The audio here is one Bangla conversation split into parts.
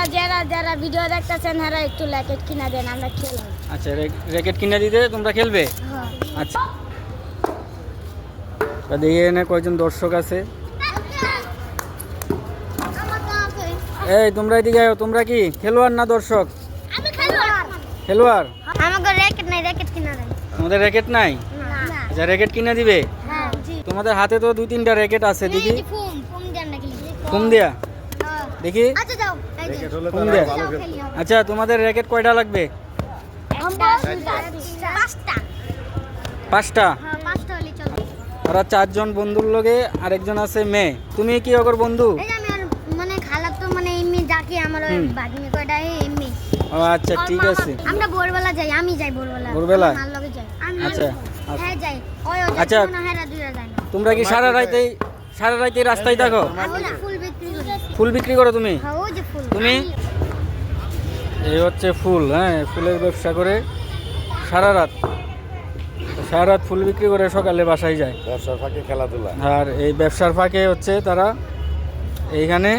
আপনারা যারা যারা ভিডিও দেখতেছেন হ্যাঁ একটু ল্যাকেট কিনা দেন আমরা খেলব আচ্ছা র্যাকেট কিনে দিতে তোমরা খেলবে? আচ্ছা। তা দেখি এনে কয়জন দর্শক আছে। এই তোমরা এদিকে আয়ো তোমরা কি খেলোয়াড় না দর্শক? খেলোয়াড়। খেলোয়াড়? র্যাকেট নাই র্যাকেট কিনা দেন। তোমাদের র্যাকেট নাই? না। আচ্ছা র্যাকেট কিনে দিবে? হ্যাঁ জি। তোমাদের হাতে তো দুই তিনটা র্যাকেট আছে দেখি। ফুম ফুম দেন নাকি? ফোন দিয়া। দেখি। আচ্ছা যাও। আচ্ছা তোমাদের র্যাকেট কয়টা লাগবে? পাঁচটা? হ্যাঁ ওরা চারজন বন্ধুর লগে আরেকজন আছে মেয়ে। তুমি কি ওগর বন্ধু? মানে খালা তো মানে এমনি ডাকি আমার ওই কয়টা এমনি। ও আচ্ছা ঠিক আছে। আমরা ভোরবেলা যাই আমি যাই ভোরবেলা। ভোরবেলা? আমার লগে যাই। আচ্ছা, হ্যাঁ যাই। ওই আচ্ছা। হ্যাঁ না। তোমরা কি সারা রাইতেই সারা রাইতেই রাস্তায় থাকো? যে ফুল বিক্রি করি। ফুল বিক্রি করো তুমি? হ্যাঁ তুমি? এই হচ্ছে ফুল হ্যাঁ ফুলের ব্যবসা করে সারা রাত সারা রাত ফুল বিক্রি করে সকালে বাসায় যায়। ব্যবসার ফাঁকে খেলাধুলা। আর এই ব্যবসার ফাঁকে হচ্ছে তারা এইখানে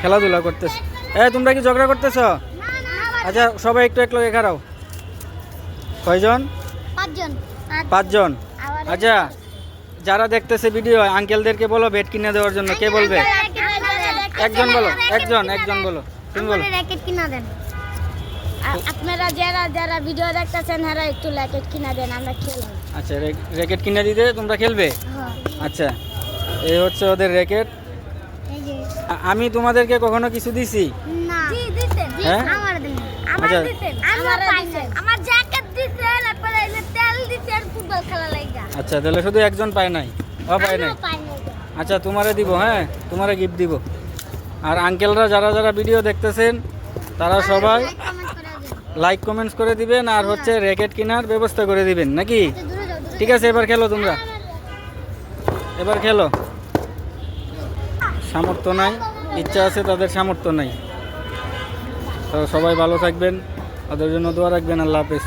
খেলাধুলা করতেছে। এ তোমরা কি ঝগড়া করতেছ? না না আচ্ছা সবাই একটু এক লগে খারাও কয়জন? পাঁচজন। পাঁচজন। আচ্ছা যারা দেখতেছে ভিডিও আঙ্কেলদেরকে বলো বেড কিনে দেওয়ার জন্য কে বলবে? একজন বলো একজন একজন বলো তুমি বলো। র্যাকেট কিনা দেন। আপনারা যারা যারা ভিডিও দেখতেছেন হ্যাঁ একটু র্যাকেট কিনা দেন আমরা খেলব। আচ্ছা র্যাকেট কিনে দিতে তোমরা খেলবে? হ্যাঁ। আচ্ছা এই হচ্ছে ওদের র্যাকেট। এই যে। আমি তোমাদেরকে কখনো কিছু দিছি? না। জি দিতেন হ্যাঁ? আমার দেন। আচ্ছা। আমার দিতেন আমার জ্যাকেট দিতেন তারপর এই তেল দিতেন ফুটবল খেলা লাগা আচ্ছা তাহলে শুধু একজন পায় নাই? ও পায় নাই? আচ্ছা তোমারে দিব হ্যাঁ? তোমারে গিফট দিব। আর আঙ্কেলরা যারা যারা ভিডিও দেখতেছেন, তারা সবাই লাইক কমেন্টস করে দিবেন আর হচ্ছে র্যাকেট কেনার ব্যবস্থা করে দিবেন, নাকি? ঠিক আছে, এবার খেলো তোমরা। এবার খেলো। সামর্থ্য নাই, ইচ্ছা আছে তাদের সামর্থ্য নাই। তো সবাই ভালো থাকবেন, তাদের জন্য দোয়া রাখবেন, আল্লাহ হাফেজ।